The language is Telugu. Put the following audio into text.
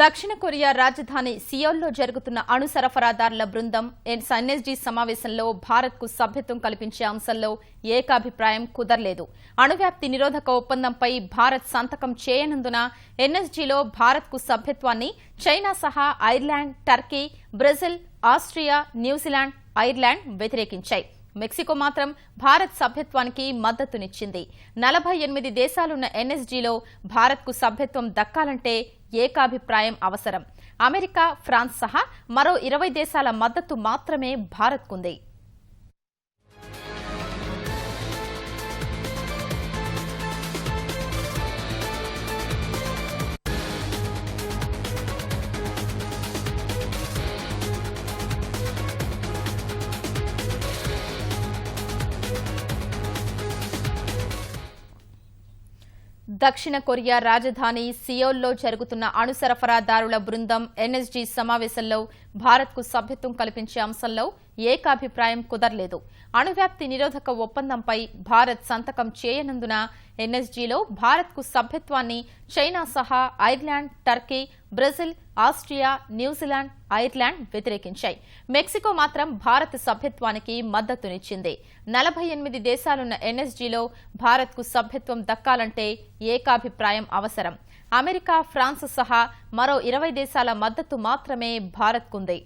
దక్షిణ కొరియా రాజధాని సియోల్లో జరుగుతున్న అణు సరఫరాదారుల బృందం ఎన్ఎస్జీ సమావేశంలో భారత్కు సభ్యత్వం కల్పించే అంశంలో ఏకాభిప్రాయం కుదరలేదు. అణువ్యాప్తి నిరోధక ఒప్పందంపై భారత్ సంతకం చేయనందున ఎన్ఎస్జీలో భారత్కు సభ్యత్వాన్ని చైనా సహా Ireland Turkey Brazil Austria New Zealand Ireland వ్యతిరేకించాయి. Mexico మాత్రం భారత్ సభ్యత్వానికి మద్దతునిచ్చింది. నలభై ఎనిమిది దేశాలున్న ఎన్ఎస్జీలో భారత్కు సభ్యత్వం దక్కాలంటే ఏకాభిప్రాయం అవసరం. అమెరికా ఫ్రాన్స్ సహా మరో ఇరవై దేశాల మద్దతు మాత్రమే భారత్కుంది. దక్షిణ కొరియా రాజధాని సియోల్లో జరుగుతున్న అణు సరఫరాదారుల బృందం ఎన్ఎస్జీ సమావేశంలో భారత్కు సభ్యత్వం కల్పించే అంశంలో ఏకాభిప్రాయం కుదరలేదు. అణువ్యాప్తి నిరోధక ఒప్పందంపై భారత్ సంతకం చేయనందున ఎన్ఎస్జీలో భారత్కు సభ్యత్వాన్ని చైనా సహా Ireland Turkey Brazil Austria New Zealand Ireland వ్యతిరేకించాయి. Mexico మాత్రం భారత్ సభ్యత్వానికి మద్దతునిచ్చింది. నలభై ఎనిమిది దేశాలున్న ఎన్ఎస్జీలో భారత్కు సభ్యత్వం దక్కాలంటే ఏకాభిప్రాయం అవసరం. అమెరికా ఫ్రాన్స్ సహా మరో ఇరవై దేశాల మద్దతు మాత్రమే భారత్కుంది.